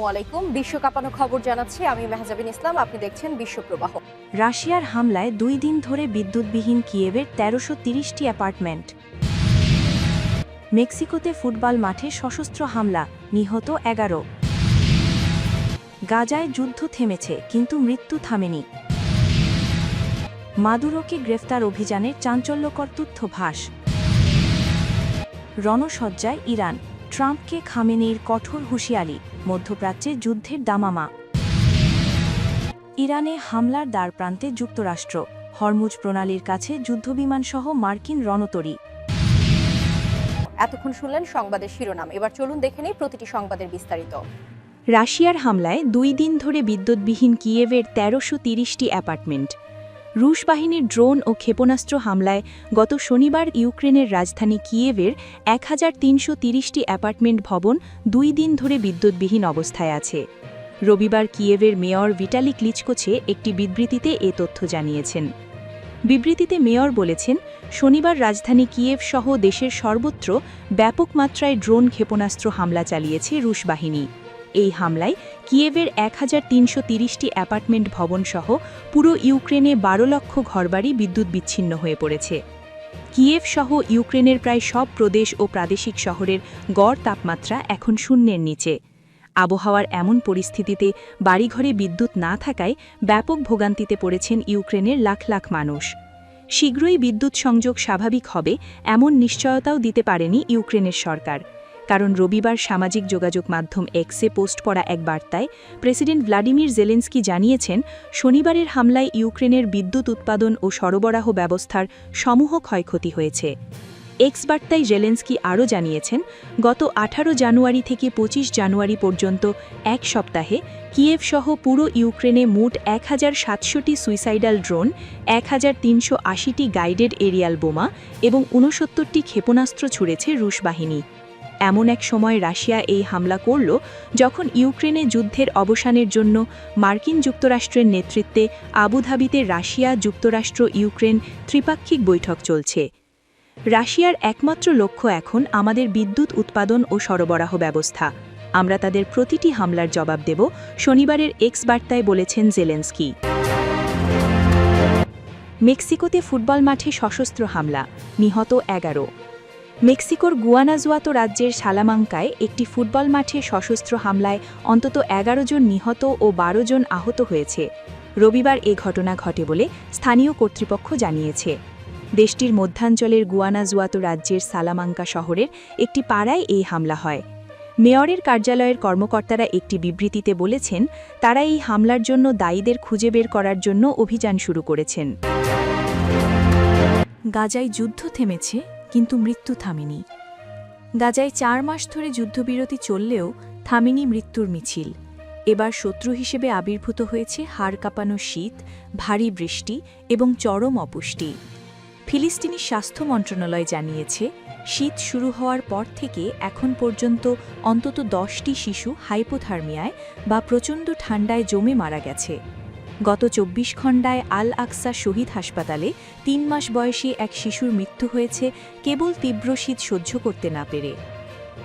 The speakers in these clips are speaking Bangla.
আসসালামু আলাইকুম। বিশ্ব কাঁপানো খবর জানাচ্ছি আমি মেহজাবিন ইসলাম। আপনি দেখছেন বিশ্বপ্রবাহ রাশিয়ার হামলায় দুই দিন ধরে বিদ্যুৎবিহীন কিয়েভের তেরোশো তিরিশটি অ্যাপার্টমেন্ট। মেক্সিকোতে ফুটবল মাঠে সশস্ত্র হামলা, নিহত এগারো। গাজায় যুদ্ধ থেমেছে, কিন্তু মৃত্যু থামেনি। মাদুরোকে গ্রেফতার অভিযানের চাঞ্চল্যকর তথ্য ভাস রণসজ্জায় ইরান। ট্রাম্পকে খামেনির কঠোর হুঁশিয়ারি মধ্যপ্রাচ্যে যুদ্ধের দামামা। ইরানে হামলার দ্বারপ্রান্তে যুক্তরাষ্ট্র হরমুজ প্রণালীর কাছে যুদ্ধবিমানসহ মার্কিন রণতরী। এতক্ষণ শুনলেন সংবাদের শিরোনাম এবার চলুন দেখে নিই প্রতিটি সংবাদের বিস্তারিত। রাশিয়ার হামলায় দুই দিন ধরে বিদ্যুৎবিহীন কিয়েভের তেরোশো তিরিশটি অ্যাপার্টমেন্ট রুশ বাহিনীর ড্রোন ও ক্ষেপণাস্ত্র হামলায় গত শনিবার ইউক্রেনের রাজধানী কিয়েভের এক হাজার অ্যাপার্টমেন্ট ভবন দুই দিন ধরে বিদ্যুৎবিহীন অবস্থায় আছে। রবিবার কিয়েভের মেয়র ভিটালি ক্লিচকোছে একটি বিবৃতিতে এ তথ্য জানিয়েছেন। বিবৃতিতে মেয়র বলেছেন, শনিবার রাজধানী কিয়েভ সহ দেশের সর্বত্র ব্যাপক মাত্রায় ড্রোন ক্ষেপণাস্ত্র হামলা চালিয়েছে রুশ বাহিনী। এই হামলায় কিয়েভের এক হাজার তিনশো তিরিশটি অ্যাপার্টমেন্ট ভবনসহ পুরো ইউক্রেনে বারো লক্ষ ঘরবাড়ি বিদ্যুৎ বিচ্ছিন্ন হয়ে পড়েছে। কিয়েভ সহ ইউক্রেনের প্রায় সব প্রদেশ ও প্রাদেশিক শহরের গড় তাপমাত্রা এখন শূন্যের নিচে। আবহাওয়ার এমন পরিস্থিতিতে বাড়িঘরে বিদ্যুৎ না থাকায় ব্যাপক ভোগান্তিতে পড়েছেন ইউক্রেনের লাখ লাখ মানুষ। শীঘ্রই বিদ্যুৎ সংযোগ স্বাভাবিক হবে এমন নিশ্চয়তাও দিতে পারেনি ইউক্রেনের সরকার। কারণ রবিবার সামাজিক যোগাযোগ মাধ্যম এক্সে পোস্ট করা এক বার্তায় প্রেসিডেন্ট ভ্লাদিমির জেলেন্সকি জানিয়েছেন, শনিবারের হামলায় ইউক্রেনের বিদ্যুৎ উৎপাদন ও সরবরাহ ব্যবস্থার সমূহ ক্ষয়ক্ষতি হয়েছে। এক্স বার্তায় জেলেন্সকি আরও জানিয়েছেন, গত আঠারো জানুয়ারি থেকে ২৫ জানুয়ারি পর্যন্ত এক সপ্তাহে কিয়েভ সহ পুরো ইউক্রেনে মোট এক হাজার সাতশোটি সুইসাইডাল ড্রোন, এক হাজার তিনশো আশিটি গাইডেড এরিয়াল বোমা এবং ঊনসত্তরটি ক্ষেপণাস্ত্র ছুড়েছে রুশ বাহিনী। এমন এক সময় রাশিয়া এই হামলা করল যখন ইউক্রেনে যুদ্ধের অবসানের জন্য মার্কিন যুক্তরাষ্ট্রের নেতৃত্বে আবুধাবিতে রাশিয়া, যুক্তরাষ্ট্র, ইউক্রেন ত্রিপাক্ষিক বৈঠক চলছে। রাশিয়ার একমাত্র লক্ষ্য এখন আমাদের বিদ্যুৎ উৎপাদন ও সরবরাহ ব্যবস্থা। আমরা তাদের প্রতিটি হামলার জবাব দেব শনিবারের এক্স বার্তায় বলেছেন জেলেন্সকি। মেক্সিকোতে ফুটবল মাঠে সশস্ত্র হামলা, নিহত এগারো। মেক্সিকোর গুয়ানাজুয়াতো রাজ্যের সালামাঙ্কায় একটি ফুটবল মাঠে সশস্ত্র হামলায় অন্তত এগারো জন নিহত ও বারো জন আহত হয়েছে। রবিবার এ ঘটনা ঘটে বলে স্থানীয় কর্তৃপক্ষ জানিয়েছে। দেশটির মধ্যাঞ্চলের গুয়ানাজুয়াতো রাজ্যের সালামাঙ্কা শহরের একটি পাড়ায় এই হামলা হয়। মেয়রের কার্যালয়ের কর্মকর্তারা একটি বিবৃতিতে বলেছেন, তারা এই হামলার জন্য দায়ীদের খুঁজে বের করার জন্য অভিযান শুরু করেছেন। গাজায় যুদ্ধ থেমেছে কিন্তু মৃত্যু থামেনি। গাজায় চার মাস ধরে যুদ্ধবিরতি চললেও থামেনি মৃত্যুর মিছিল। এবার শত্রু হিসেবে আবির্ভূত হয়েছে হাড় কাঁপানো শীত, ভারী বৃষ্টি এবং চরম অপুষ্টি। ফিলিস্তিনি স্বাস্থ্য মন্ত্রণালয় জানিয়েছে, শীত শুরু হওয়ার পর থেকে এখন পর্যন্ত অন্তত দশটি শিশু হাইপোথার্মিয়ায় বা প্রচণ্ড ঠান্ডায় জমে মারা গেছে। গত চব্বিশ ঘণ্টায় আল আকসা শহীদ হাসপাতালে তিন মাস বয়সী এক শিশুর মৃত্যু হয়েছে, কেবল তীব্র শীত সহ্য করতে না পেরে।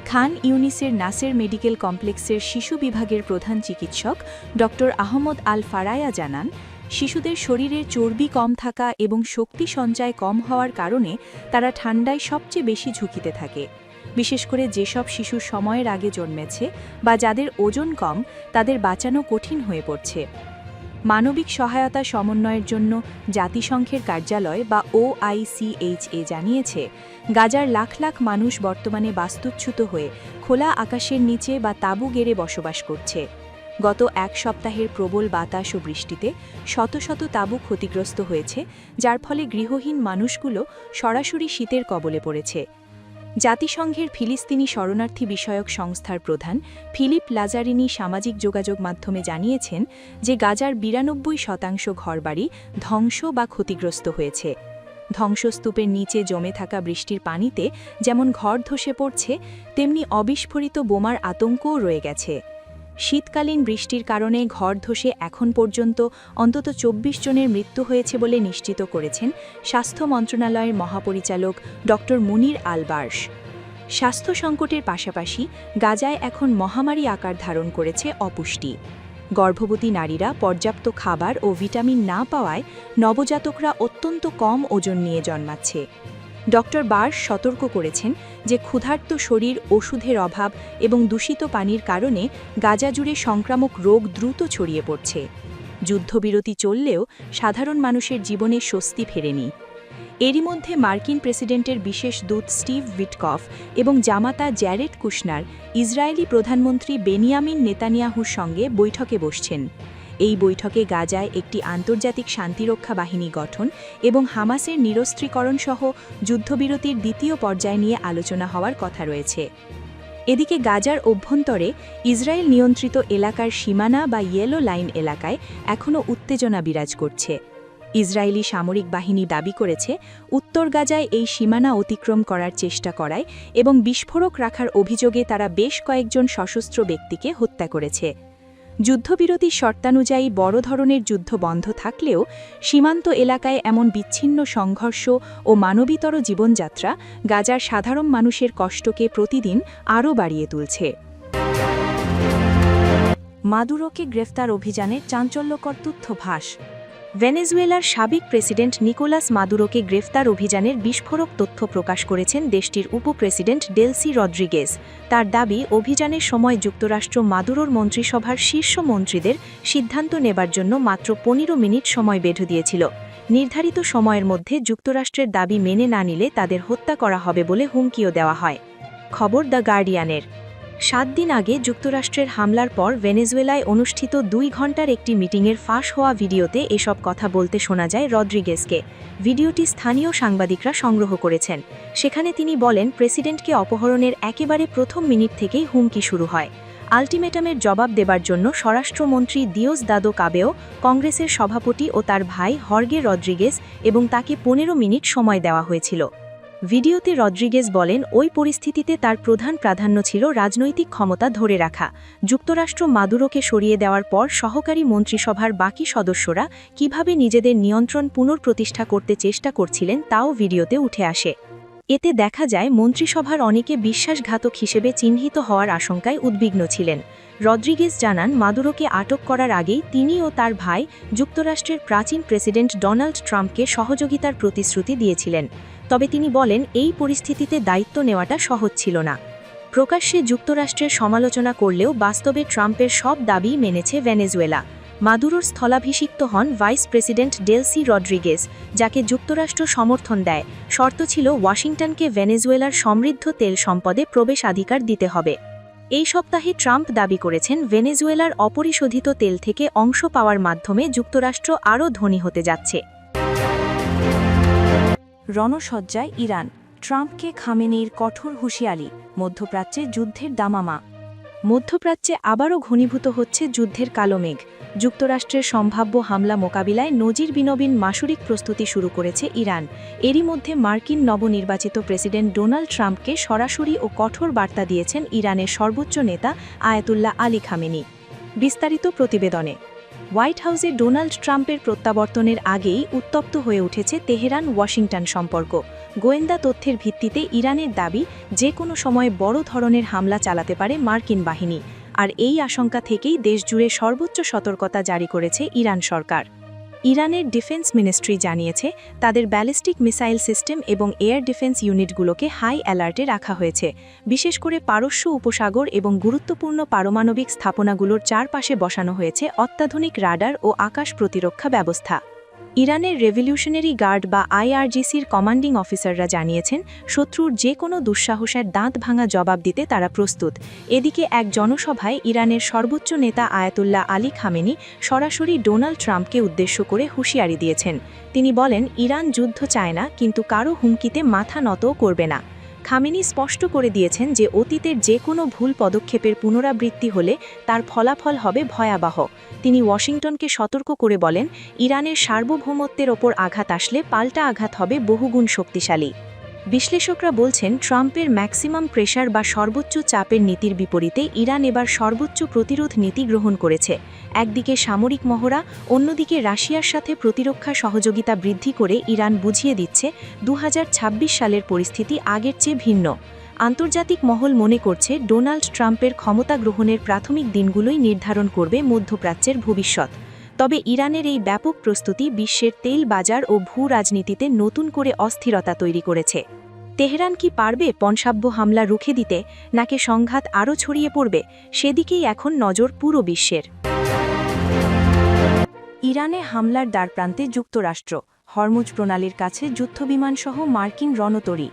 খান ইউনিসের নাসের মেডিকেল কমপ্লেক্সের শিশু বিভাগের প্রধান চিকিৎসক ড আহমদ আল ফারায়া জানান, শিশুদের শরীরের চর্বি কম থাকা এবং শক্তি সঞ্চয় কম হওয়ার কারণে তারা ঠান্ডায় সবচেয়ে বেশি ঝুঁকিতে থাকে। বিশেষ করে যেসব শিশু সময়ের আগে জন্মেছে বা যাদের ওজন কম, তাদের বাঁচানো কঠিন হয়ে পড়ছে। মানবিক সহায়তা সমন্বয়ের জন্য জাতিসংঘের কার্যালয় বা ওআইসিএইচএ জানিয়েছে, গাজার লাখ লাখ মানুষ বর্তমানে বাস্তুচ্যুত হয়ে খোলা আকাশের নিচে বা তাঁবু গেড়ে বসবাস করছে। গত এক সপ্তাহের প্রবল বাতাস ও বৃষ্টিতে শত শত তাঁবু ক্ষতিগ্রস্ত হয়েছে, যার ফলে গৃহহীন মানুষগুলো সরাসরি শীতের কবলে পড়েছে। জাতিসংঘের ফিলিস্তিনি শরণার্থী বিষয়ক সংস্থার প্রধান ফিলিপ লাজারিনি সামাজিক যোগাযোগ মাধ্যমে জানিয়েছেন যে গাজার বিরানব্বই শতাংশ ঘরবাড়ি ধ্বংস বা ক্ষতিগ্রস্ত হয়েছে। ধ্বংসস্তূপের নিচে জমে থাকা বৃষ্টির পানিতে যেমন ঘর ধসে পড়ছে, তেমনি অবিস্ফোরিত বোমার আতঙ্কও রয়ে গেছে। শীতকালীন বৃষ্টির কারণে ঘর ধসে এখন পর্যন্ত অন্তত চব্বিশ জনের মৃত্যু হয়েছে বলে নিশ্চিত করেছেন স্বাস্থ্য মন্ত্রণালয়ের মহাপরিচালক ড মুনির আলবার্স স্বাস্থ্য সংকটের পাশাপাশি গাজায় এখন মহামারী আকার ধারণ করেছে অপুষ্টি। গর্ভবতী নারীরা পর্যাপ্ত খাবার ও ভিটামিন না পাওয়ায় নবজাতকরা অত্যন্ত কম ওজন নিয়ে জন্মাচ্ছে। ডক্টর বার্স সতর্ক করেছেন যে ক্ষুধার্ত শরীর ওষুধের অভাব এবং দূষিত পানির কারণে গাজা জুড়ে সংক্রামক রোগ দ্রুত ছড়িয়ে পড়ছে। যুদ্ধবিরতি চললেও সাধারণ মানুষের জীবনে স্বস্তি ফেরেনি। এরই মধ্যে মার্কিন প্রেসিডেন্টের বিশেষ দূত স্টিভ উইটকফ এবং জামাতা জ্যারেড কুশনার, ইসরায়েলি প্রধানমন্ত্রী বেনিয়ামিন নেতানিয়াহুর সঙ্গে বৈঠকে বসছেন। এই বৈঠকে গাজায় একটি আন্তর্জাতিক শান্তিরক্ষা বাহিনী গঠন এবং হামাসের নিরস্ত্রীকরণ সহ যুদ্ধবিরতির দ্বিতীয় পর্যায় নিয়ে আলোচনা হওয়ার কথা রয়েছে। এদিকে গাজার অভ্যন্তরে ইসরায়েল নিয়ন্ত্রিত এলাকার সীমানা বা ইয়েলো লাইন এলাকায় এখনও উত্তেজনা বিরাজ করছে। ইসরায়েলি সামরিক বাহিনী দাবি করেছে, উত্তর গাজায় এই সীমানা অতিক্রম করার চেষ্টা করায় এবং বিস্ফোরক রাখার অভিযোগে তারা বেশ কয়েকজন সশস্ত্র ব্যক্তিকে হত্যা করেছে। যুদ্ধবিরতির শর্তানুযায়ী বড় ধরনের যুদ্ধ বন্ধ থাকলেও সীমান্ত এলাকায় এমন বিচ্ছিন্ন সংঘর্ষ ও মানবীতর জীবনযাত্রা গাজার সাধারণ মানুষের কষ্টকে প্রতিদিন আরও বাড়িয়ে তুলছে। মাদুরোকে গ্রেফতার অভিযানে চাঞ্চল্যকর তথ্য ভাস ভেনেজুয়েলার সাবেক প্রেসিডেন্ট নিকোলাস মাদুরোকে গ্রেফতার অভিযানের বিস্ফোরক তথ্য প্রকাশ করেছেন দেশটির উপপ্রেসিডেন্ট ডেলসি রদ্রিগেজ তার দাবি, অভিযানের সময় যুক্তরাষ্ট্র মাদুরোর মন্ত্রিসভার শীর্ষ মন্ত্রীদের সিদ্ধান্ত নেবার জন্য মাত্র পনেরো মিনিট সময় বেঁধে দিয়েছিল। নির্ধারিত সময়ের মধ্যে যুক্তরাষ্ট্রের দাবি মেনে না নিলে তাদের হত্যা করা হবে বলে হুমকিও দেওয়া হয়। খবর দ্য গার্ডিয়ানের। সাত দিন আগে যুক্তরাষ্ট্রের হামলার পর ভেনেজুয়েলায় অনুষ্ঠিত দুই ঘণ্টার একটি মিটিংয়ের ফাঁস হওয়া ভিডিওতে এসব কথা বলতে শোনা যায় রদ্রিগেজকে ভিডিওটি স্থানীয় সাংবাদিকরা সংগ্রহ করেছেন। সেখানে তিনি বলেন, প্রেসিডেন্টকে অপহরণের একেবারে প্রথম মিনিট থেকেই হুমকি শুরু হয়। আলটিমেটামের জবাব দেবার জন্য স্বরাষ্ট্রমন্ত্রী দিওস দাদো কাবেও কংগ্রেসের সভাপতি ও তার ভাই হর্গে রদ্রিগেজ এবং তাকে পনেরো মিনিট সময় দেওয়া হয়েছিল। ভিডিওতে রদ্রিগেজ বলেন, ওই পরিস্থিতিতে তার প্রধান প্রাধান্য ছিল রাজনৈতিক ক্ষমতা ধরে রাখা। যুক্তরাষ্ট্র মাদুরোকে সরিয়ে দেওয়ার পর সহকারী মন্ত্রিসভার বাকি সদস্যরা কীভাবে নিজেদের নিয়ন্ত্রণ পুনঃপ্রতিষ্ঠা করতে চেষ্টা করছিলেন তাও ভিডিওতে উঠে আসে। এতে দেখা যায়, মন্ত্রিসভার অনেকে বিশ্বাসঘাতক হিসেবে চিহ্নিত হওয়ার আশঙ্কায় উদ্বিগ্ন ছিলেন। রদ্রিগেজ জানান, মাদুরোকে আটক করার আগেই তিনি ও তার ভাই যুক্তরাষ্ট্রের প্রাচীন প্রেসিডেন্ট ডোনাল্ড ট্রাম্পকে সহযোগিতার প্রতিশ্রুতি দিয়েছিলেন। তবে তিনি বলেন, এই পরিস্থিতিতে দায়িত্ব নেওয়াটা সহজ ছিল না। প্রকাশ্যে যুক্তরাষ্ট্রের সমালোচনা করলেও বাস্তবে ট্রাম্পের সব দাবি মেনেছে ভেনেজুয়েলা। মাদুরোর স্থলাভিষিক্ত হন ভাইস প্রেসিডেন্ট ডেলসি রড্রিগেজ, যাকে যুক্তরাষ্ট্র সমর্থন দেয়। শর্ত ছিল ওয়াশিংটনকে ভেনেজুয়েলার সমৃদ্ধ তেল সম্পদে প্রবেশাধিকার দিতে হবে। এই সপ্তাহে ট্রাম্প দাবি করেছেন, ভেনেজুয়েলার অপরিশোধিত তেল থেকে অংশ পাওয়ার মাধ্যমে যুক্তরাষ্ট্র আরও ধনী হতে যাচ্ছে। রণসজ্জায় ইরান, ট্রাম্পকে খামেনির কঠোর হুঁশিয়ারি, মধ্যপ্রাচ্যে যুদ্ধের দামামা। মধ্যপ্রাচ্যে আবারও ঘনীভূত হচ্ছে যুদ্ধের কালো মেঘ। যুক্তরাষ্ট্রের সম্ভাব্য হামলা মোকাবিলায় নজির বিনবীন মাসুরিক প্রস্তুতি শুরু করেছে ইরান। এরই মধ্যে মার্কিন নবনির্বাচিত প্রেসিডেন্ট ডোনাল্ড ট্রাম্পকে সরাসরি ও কঠোর বার্তা দিয়েছেন ইরানের সর্বোচ্চ নেতা আয়াতুল্লাহ আলী খামেনি। বিস্তারিত প্রতিবেদনে। হোয়াইট হাউসে ডোনাল্ড ট্রাম্পের প্রত্যাবর্তনের আগেই উত্তপ্ত হয়ে উঠেছে তেহরান ওয়াশিংটন সম্পর্ক। গোয়েন্দা তথ্যের ভিত্তিতে ইরানের দাবি যে কোনো সময় বড় ধরনের হামলা চালাতে পারে মার্কিন বাহিনী। আর এই আশঙ্কা থেকেই দেশজুড়ে সর্বোচ্চ সতর্কতা জারি করেছে ইরান সরকার। ইরানের ডিফেন্স মিনিস্ট্রি জানিয়েছে, তাদের ব্যালিস্টিক মিসাইল সিস্টেম এবং এয়ার ডিফেন্স ইউনিটগুলোকে হাই অ্যালার্টে রাখা হয়েছে। বিশেষ করে পারস্য উপসাগর এবং গুরুত্বপূর্ণ পারমাণবিক স্থাপনাগুলোর চারপাশে বসানো হয়েছে অত্যাধুনিক রাডার ও আকাশ প্রতিরক্ষা ব্যবস্থা। ইরানের রেভলিউশনারি গার্ড বা আইআরজিসির কমান্ডিং অফিসাররা জানিয়েছেন, শত্রুর যে কোনো দুঃসাহসের দাঁত ভাঙা জবাব দিতে তারা প্রস্তুত। এদিকে এক জনসভায় ইরানের সর্বোচ্চ নেতা আয়াতুল্লাহ আলী খামেনি সরাসরি ডোনাল্ড ট্রাম্পকে উদ্দেশ্য করে হুঁশিয়ারি দিয়েছেন। তিনি বলেন, ইরান যুদ্ধ চায় না, কিন্তু কারও হুমকিতে মাথা নতও করবে না। খামেনি স্পষ্ট করে দিয়েছেন যে অতীতের যে কোনো ভুল পদক্ষেপের পুনরাবৃত্তি হলে তার ফলাফল হবে ভয়াবহ। তিনি ওয়াশিংটনকে সতর্ক করে বলেন, ইরানের সার্বভৌমত্বের ওপর আঘাত আসলে পাল্টা আঘাত হবে বহুগুণ শক্তিশালী। বিশ্লেষকরা বলছেন, ট্রাম্পের ম্যাক্সিমাম প্রেশার বা সর্বোচ্চ চাপের নীতির বিপরীতে ইরান এবার সর্বোচ্চ প্রতিরোধ নীতি গ্রহণ করেছে। একদিকে সামরিক মহড়া, অন্যদিকে রাশিয়ার সাথে প্রতিরক্ষা সহযোগিতা বৃদ্ধি করে ইরান বুঝিয়ে দিচ্ছে দু হাজার ছাব্বিশ সালের পরিস্থিতি আগের চেয়ে ভিন্ন। আন্তর্জাতিক মহল মনে করছে, ডোনাল্ড ট্রাম্পের ক্ষমতা গ্রহণের প্রাথমিক দিনগুলোই নির্ধারণ করবে মধ্যপ্রাচ্যের ভবিষ্যৎ। তবে ইরানের এই ব্যাপক প্রস্তুতি বিশ্বের তেল বাজার ও ভূ রাজনীতিতে নতুন করে অস্থিরতা তৈরি করেছে। তেহরান কি পারবে পণসাব্য হামলা রুখে দিতে, নাকি সংঘাত আরও ছড়িয়ে পড়বে, সেদিকেই এখন নজর পুরো বিশ্বের। ইরানে হামলার দ্বারপ্রান্তে যুক্তরাষ্ট্র, হরমুজ প্রণালীর কাছে যুদ্ধবিমানসহ মার্কিন রণতরী।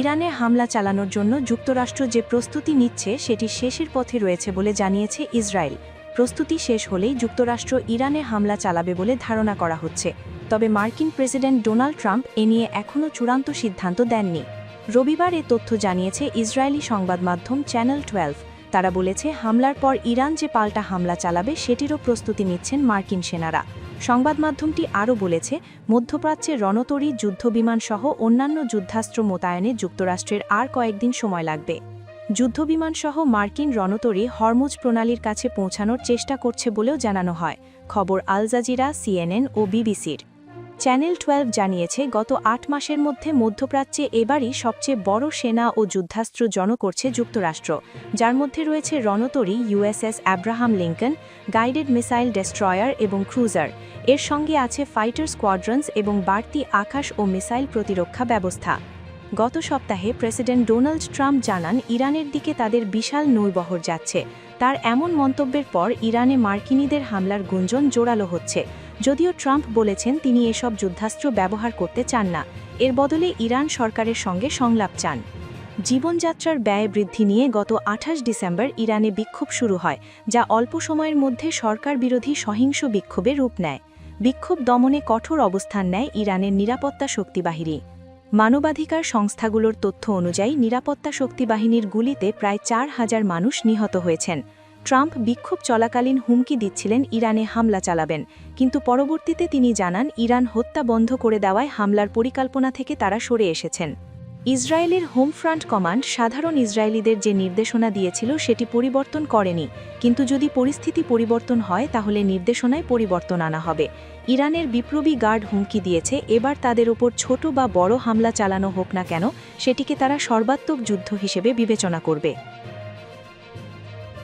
ইরানে হামলা চালানোর জন্য যুক্তরাষ্ট্র যে প্রস্তুতি নিচ্ছে, সেটি শেষের পথে রয়েছে বলে জানিয়েছে ইসরায়েল। প্রস্তুতি শেষ হলেই যুক্তরাষ্ট্র ইরানে হামলা চালাবে বলে ধারণা করা হচ্ছে। তবে মার্কিন প্রেসিডেন্ট ডোনাল্ড ট্রাম্প এ নিয়ে এখনও চূড়ান্ত সিদ্ধান্ত দেননি। রবিবার এ তথ্য জানিয়েছে ইসরায়েলি সংবাদ মাধ্যম চ্যানেল টুয়েলভ। তারা বলেছে, হামলার পর ইরান যে পাল্টা হামলা চালাবে, সেটিরও প্রস্তুতি নিচ্ছেন মার্কিন সেনারা। সংবাদ মাধ্যমটি আরও বলেছে, মধ্যপ্রাচ্যে রণতরী, যুদ্ধবিমান সহ অন্যান্য যুদ্ধাস্ত্র মোতায়েনে যুক্তরাষ্ট্রের আর কয়েকদিন সময় লাগবে। যুদ্ধবিমান সহ মার্কিন রণতরী হরমুজ প্রণালীর কাছে পৌঁছানোর চেষ্টা করছে বলেও জানানো হয়। খবর আল জাজিরা, সিএনএন ও বিবিসির। চ্যানেল টুয়েলভ জানিয়েছে, গত আট মাসের মধ্যে মধ্যপ্রাচ্যে এবারই সবচেয়ে বড় সেনা ও যুদ্ধাস্ত্র জন করছে যুক্তরাষ্ট্র, যার মধ্যে রয়েছে রণতরী USS Abraham Lincoln, guided missile destroyer এবং ক্রুজার। এর সঙ্গে আছে ফাইটার স্কোয়াড্রন্স এবং বাড়তি আকাশ ও মিসাইল প্রতিরক্ষা ব্যবস্থা। গত সপ্তাহে প্রেসিডেন্ট ডোনাল্ড ট্রাম্প জানান, ইরানের দিকে তাদের বিশাল নৌবহর যাচ্ছে। তার এমন মন্তব্যের পর ইরানে মার্কিনীদের হামলার গুঞ্জন জোরালো হচ্ছে। যদিও ট্রাম্প বলেছেন, তিনি এসব যুদ্ধাস্ত্র ব্যবহার করতে চান না। এর বদলে ইরান সরকারের সঙ্গে সংলাপ চান। জীবনযাত্রার ব্যয় বৃদ্ধি নিয়ে গত আঠাশ ডিসেম্বর ইরানে বিক্ষোভ শুরু হয়, যা অল্প সময়ের মধ্যে সরকার বিরোধী সহিংস বিক্ষোভে রূপ নেয়। বিক্ষোভ দমনে কঠোর অবস্থান নেয় ইরানের নিরাপত্তা শক্তি বাহিনী মানবাধিকার সংস্থাগুলোর তথ্য অনুযায়ী নিরাপত্তা শক্তি বাহিনীর গুলিতে প্রায় চার হাজার মানুষ নিহত হয়েছেন। ট্রাম্প বিক্ষোভ চলাকালীন হুমকি দিচ্ছিলেন ইরানে হামলা চালাবেন, কিন্তু পরবর্তীতে তিনি জানান ইরান হত্যা বন্ধ করে দেওয়ায় হামলার পরিকল্পনা থেকে তারা সরে এসেছেন। ইসরায়েলের হোম ফ্রন্ট কমান্ড সাধারণ ইসরায়েলিদের যে নির্দেশনা দিয়েছিল সেটি পরিবর্তন করেনি, কিন্তু যদি পরিস্থিতি পরিবর্তন হয় তাহলে নির্দেশনায় পরিবর্তন আনা হবে। ইরানের বিপ্লবী গার্ড হুমকি দিয়েছে, এবার তাদের ওপর ছোট বা বড় হামলা চালানো হোক না কেন, সেটিকে তারা সর্বাত্মক যুদ্ধ হিসেবে বিবেচনা করবে।